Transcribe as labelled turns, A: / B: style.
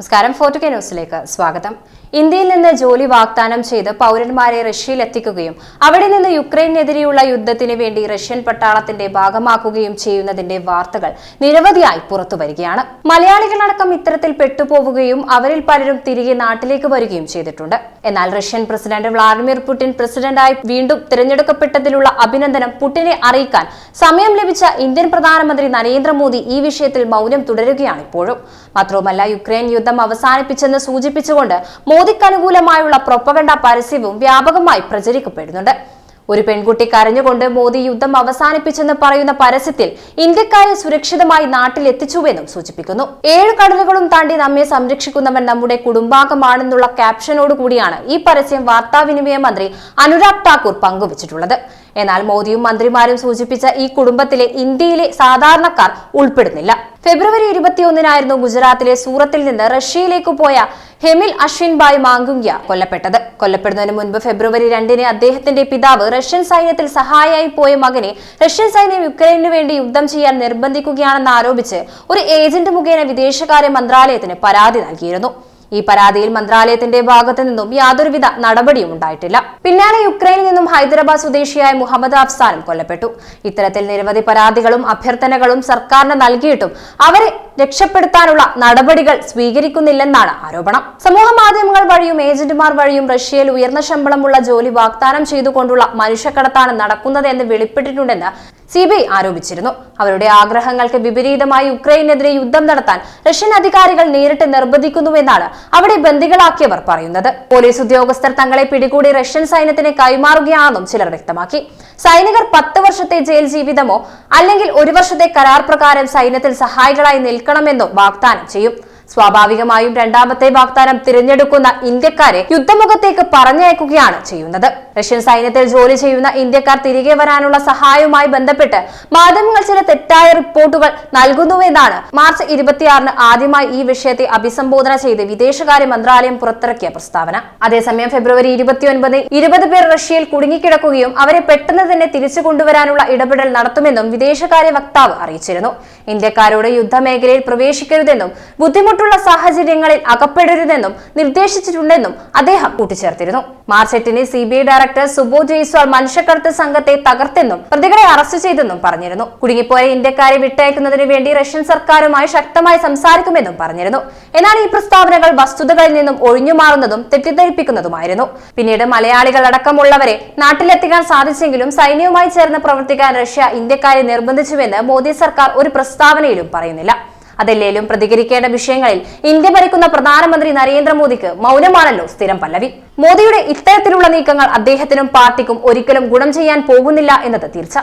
A: നമസ്കാരം. ഫോർട്ടു കെ ന്യൂസിലേക്ക് സ്വാഗതം. ഇന്ത്യയിൽ നിന്ന് ജോലി വാഗ്ദാനം ചെയ്ത് പൗരന്മാരെ റഷ്യയിൽ എത്തിക്കുകയും അവിടെ നിന്ന് യുക്രൈനെതിരെയുള്ള യുദ്ധത്തിന് വേണ്ടി റഷ്യൻ പട്ടാളത്തിന്റെ ഭാഗമാക്കുകയും ചെയ്യുന്നതിന്റെ വാർത്തകൾ നിരവധിയായി പുറത്തുവരികയാണ് മലയാളികളടക്കം ഇത്തരത്തിൽ പെട്ടുപോവുകയും അവരിൽ പലരും തിരികെ നാട്ടിലേക്ക് വരികയും ചെയ്തിട്ടുണ്ട്. എന്നാൽ റഷ്യൻ പ്രസിഡന്റ് വ്ളാഡിമിർ പുടിൻ പ്രസിഡന്റായി വീണ്ടും തിരഞ്ഞെടുക്കപ്പെട്ടതിലുള്ള അഭിനന്ദനം പുടിനെ അറിയിക്കാൻ സമയം ലഭിച്ച ഇന്ത്യൻ പ്രധാനമന്ത്രി നരേന്ദ്രമോദി ഈ വിഷയത്തിൽ മൗനം തുടരുകയാണ് ഇപ്പോഴും. മാത്രവുമല്ല യുക്രൈൻ യുദ്ധം അവസാനിപ്പിച്ചെന്ന് സൂചിപ്പിച്ചുകൊണ്ട് മോദിക്ക് അനുകൂലമായുള്ള പ്രൊപ്പകണ്ട പരസ്യവും വ്യാപകമായി പ്രചരിക്കപ്പെടുന്നുണ്ട്. ഒരു പെൺകുട്ടി കരഞ്ഞുകൊണ്ട് മോദി യുദ്ധം അവസാനിപ്പിച്ചെന്ന് പറയുന്ന പരസ്യത്തിൽ ഇന്ത്യക്കാരെ സുരക്ഷിതമായി നാട്ടിലെത്തിച്ചുവെന്നും സൂചിപ്പിക്കുന്നു. ഏഴ് കടലുകളും താണ്ടി നമ്മെ സംരക്ഷിക്കുന്നവൻ നമ്മുടെ കുടുംബാംഗമാണെന്നുള്ള ക്യാപ്ഷനോടുകൂടിയാണ് ഈ പരസ്യം വാർത്താവിനിമയ മന്ത്രി അനുരാഗ് ഠാക്കൂർ പങ്കുവച്ചിട്ടുള്ളത്. എന്നാൽ മോദിയും മന്ത്രിമാരും സൂചിപ്പിച്ച ഈ കുടുംബത്തിലെ ഇന്ത്യയിലെ സാധാരണക്കാർ ഉൾപ്പെടുന്നില്ല. ഫെബ്രുവരി ഇരുപത്തിയൊന്നിനായിരുന്നു ഗുജറാത്തിലെ സൂറത്തിൽ നിന്ന് റഷ്യയിലേക്ക് പോയ ഹെമിൽ അശ്വിൻ ബായ് മാങ്കുങ്യ കൊല്ലപ്പെട്ടത്. കൊല്ലപ്പെടുന്നതിന് മുൻപ് ഫെബ്രുവരി രണ്ടിന് അദ്ദേഹത്തിന്റെ പിതാവ് റഷ്യൻ സൈന്യത്തിൽ സഹായിയായി പോയ മകനെ റഷ്യൻ സൈന്യം യുക്രൈനു വേണ്ടി യുദ്ധം ചെയ്യാൻ നിർബന്ധിക്കുകയാണെന്ന് ആരോപിച്ച് ഒരു ഏജന്റ് മുഖേന വിദേശകാര്യ മന്ത്രാലയത്തിന് പരാതി നൽകിയിരുന്നു. ഈ പരാതിയിൽ മന്ത്രാലയത്തിന്റെ ഭാഗത്തു നിന്നും യാതൊരുവിധ നടപടിയും ഉണ്ടായിട്ടില്ല. പിന്നാലെ യുക്രൈനിൽ നിന്നും ഹൈദരാബാദ് സ്വദേശിയായ മുഹമ്മദ് അഫ്സാനും കൊല്ലപ്പെട്ടു. ഇത്തരത്തിൽ നിരവധി പരാതികളും അഭ്യർത്ഥനകളും സർക്കാരിന് നൽകിയിട്ടും അവരെ രക്ഷപ്പെടുത്താനുള്ള നടപടികൾ സ്വീകരിക്കുന്നില്ലെന്നാണ് ആരോപണം. സമൂഹ മാധ്യമങ്ങൾ വഴിയും ഏജന്റുമാർ വഴിയും റഷ്യയിൽ ഉയർന്ന ശമ്പളമുള്ള ജോലി വാഗ്ദാനം ചെയ്തുകൊണ്ടുള്ള മനുഷ്യക്കടത്താണ് നടക്കുന്നതെന്ന് വെളിപ്പെട്ടിട്ടുണ്ടെന്ന് സി ബി ഐ ആരോപിച്ചിരുന്നു. അവരുടെ ആഗ്രഹങ്ങൾക്ക് വിപരീതമായി യുക്രൈനെതിരെ യുദ്ധം നടത്താൻ റഷ്യൻ അധികാരികൾ നേരിട്ട് നിർബന്ധിക്കുന്നുവെന്നാണ് അവിടെ ബന്ദികളാക്കിയവർ പറയുന്നത്. പോലീസ് ഉദ്യോഗസ്ഥർ തങ്ങളെ പിടികൂടി റഷ്യൻ സൈന്യത്തിന് കൈമാറുകയാണെന്നും ചിലർ വ്യക്തമാക്കി. സൈനികർ പത്ത് വർഷത്തെ ജയിൽ ജീവിതമോ അല്ലെങ്കിൽ ഒരു വർഷത്തെ കരാർ പ്രകാരം സൈന്യത്തിൽ സഹായികളായി നിൽക്കണമെന്നോ വാഗ്ദാനം ചെയ്യും. സ്വാഭാവികമായും രണ്ടാമത്തെ വാഗ്ദാനം തിരഞ്ഞെടുക്കുന്ന ഇന്ത്യക്കാരെ യുദ്ധമുഖത്തേക്ക് പറഞ്ഞയക്കുകയാണ് ചെയ്യുന്നത്. റഷ്യൻ സൈന്യത്തിൽ ജോലി ചെയ്യുന്ന ഇന്ത്യക്കാർ തിരികെ വരാനുള്ള സഹായവുമായി ബന്ധപ്പെട്ട് മാധ്യമങ്ങൾ ചില തെറ്റായ റിപ്പോർട്ടുകൾ നൽകുന്നുവെന്നാണ് മാർച്ച് ഇരുപത്തിയാറിന് ആദ്യമായി ഈ വിഷയത്തെ അഭിസംബോധന ചെയ്ത് വിദേശകാര്യ മന്ത്രാലയം പുറത്തിറക്കിയ പ്രസ്താവന. അതേസമയം ഫെബ്രുവരി ഇരുപത്തിയൊൻപത് ഇരുപത് പേർ റഷ്യയിൽ കുടുങ്ങിക്കിടക്കുകയും അവരെ പെട്ടെന്ന് തന്നെ തിരിച്ചു കൊണ്ടുവരാനുള്ള ഇടപെടൽ നടത്തുമെന്നും വിദേശകാര്യ വക്താവ് അറിയിച്ചിരുന്നു. ഇന്ത്യക്കാരോട് യുദ്ധമേഖലയിൽ പ്രവേശിക്കരുതെന്നും ബുദ്ധിമുട്ടുള്ള സാഹചര്യങ്ങളിൽ അകപ്പെടരുതെന്നും നിർദ്ദേശിച്ചിട്ടുണ്ടെന്നും അദ്ദേഹം കൂട്ടിച്ചേർത്തിരുന്നു. മാർച്ച് എട്ടിന് C B I director Subodh Jaiswal മനുഷ്യക്കടത്ത് സംഘത്തെ തകർത്തെന്നും പ്രതികളെ അറസ്റ്റ് ചെയ്തെന്നും പറഞ്ഞിരുന്നു. കുടുങ്ങിപ്പോയ ഇന്ത്യക്കാരെ വിട്ടയക്കുന്നതിന് വേണ്ടി റഷ്യൻ സർക്കാരുമായി ശക്തമായി സംസാരിക്കുമെന്നും പറഞ്ഞിരുന്നു. എന്നാൽ ഈ പ്രസ്താവനകൾ വസ്തുതകളിൽ നിന്നും ഒഴിഞ്ഞുമാറുന്നതും തെറ്റിദ്ധരിപ്പിക്കുന്നതുമായിരുന്നു. പിന്നീട് മലയാളികൾ അടക്കമുള്ളവരെ നാട്ടിലെത്തിക്കാൻ സാധിച്ചെങ്കിലും സൈന്യവുമായി ചേർന്ന് പ്രവർത്തിക്കാൻ റഷ്യ ഇന്ത്യക്കാരെ നിർബന്ധിച്ചുവെന്ന് മോദി സർക്കാർ ഒരു പ്രസ്താവനയിലും പറയുന്നില്ല. അതല്ലേലും പ്രതികരിക്കേണ്ട വിഷയങ്ങളിൽ ഇന്ത്യ ഭരിക്കുന്ന പ്രധാനമന്ത്രി നരേന്ദ്രമോദിക്ക് മൗനമാണല്ലോ സ്ഥിരം പല്ലവി. മോദിയുടെ ഇത്തരത്തിലുള്ള നീക്കങ്ങൾ അദ്ദേഹത്തിനും പാർട്ടിക്കും ഒരിക്കലും ഗുണം ചെയ്യാൻ പോകുന്നില്ല എന്നത് തീർച്ച.